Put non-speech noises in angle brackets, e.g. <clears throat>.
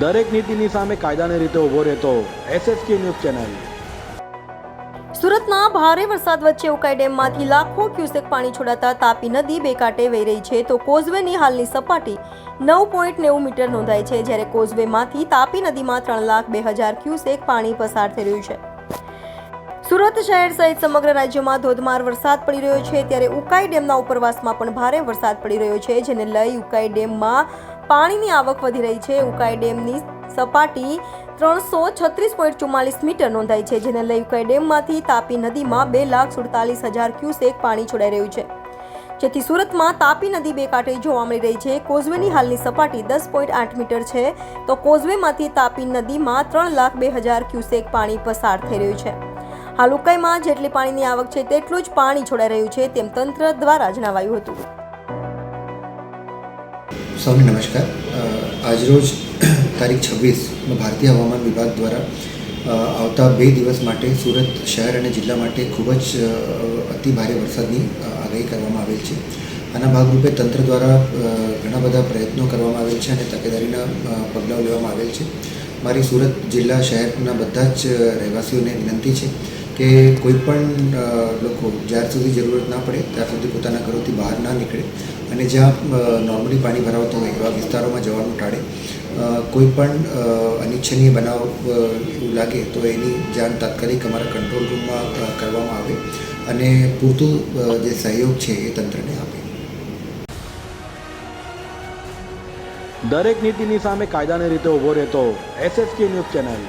દરેક નીતિની સામે કાયદાની રીતે ઊભો રહેતો એસએસકે ન્યૂઝ ચેનલ. સુરતના ભારે વરસાદ વચ્ચે ઉકાઈ ડેમમાંથી લાખો ક્યુસેક પાણી છોડાતા તાપી નદી બે કાંઠે વહી રહી છે. તો કોઝવેની હાલની સપાટી નવ પોઈન્ટ નેવું મીટર નોંધાઈ છે, જ્યારે કોઝવેમાંથી તાપી નદીમાં ત્રણ લાખ બે હજાર ક્યુસેક પાણી પસાર થઈ રહ્યું છે. સુરત શહેર સહિત સમગ્ર રાજ્યમાં ધોધમાર વરસાદ પડી રહ્યો છે. ત્યારે ઉકાઈ ડેમના ઉપરવાસમાં પણ ભારે વરસાદ પડી રહ્યો છે, જેને લઈ ઉકાઈ ડેમમાં પાણીની આવક વધી રહી છે. ઉકાઈ ડેમની સપાટી ત્રણસો છત્રીસ પોઈન્ટ ચુમ્માલીસ મીટર નોંધાઈ છે, જેને લઈ ઉકાઈ ડેમમાંથી તાપી નદીમાં બે લાખ સુડતાલીસ હજાર ક્યુસેક પાણી છોડાઈ રહ્યું છે. જેથી સુરતમાં તાપી નદી બે કાંઠે જોવા મળી રહી છે. કોઝવેની હાલની સપાટી દસ પોઈન્ટ આઠ મીટર છે. તો કોઝવેમાંથી તાપી નદીમાં ત્રણ લાખ બે હજાર ક્યુસેક પાણી પસાર થઈ રહ્યું છે. હાલ ઉકાઈમાં જેટલી પાણીની આવક છે, તેટલું જ પાણી છોડાઈ રહ્યું છે, તેમ તંત્ર દ્વારા જણાવાયું હતું. સૌને નમસ્કાર. આજરોજ <clears throat> તારીખ છવ્વીસ ભારતીય હવામાન વિભાગ દ્વારા આવતા બે દિવસ માટે સુરત શહેર અને જિલ્લા માટે ખૂબ જ અતિ ભારે વરસાદની આગાહી કરવામાં આવેલ છે. આના ભાગરૂપે તંત્ર દ્વારા ઘણા બધા પ્રયત્નો કરવામાં આવેલ છે અને તકેદારીના પગલાઓ લેવામાં આવેલ છે. મારી સુરત જિલ્લા શહેરના બધા જ રહેવાસીઓને વિનંતી છે કે કોઈ પણ લોકો જ્યાર સુધી જરૂરત ના પડે ત્યાર સુધી પોતાના ઘરોથી બહાર ના નીકળે અને જ્યાં નોર્મલી પાણી ભરાવતો હોય એવા વિસ્તારોમાં જવાનું ટાળે. કોઈ પણ અનિચ્છનીય બનાવ એવું લાગે તો એની જાણ તાત્કાલિક અમારા કંટ્રોલ રૂમમાં કરવામાં આવે અને પૂરતું જે સહયોગ છે એ તંત્રને આપે. દરેક નીતિની સામે કાયદાની રીતે ઊભો રહેતો એસએસકે ન્યૂઝ ચેનલ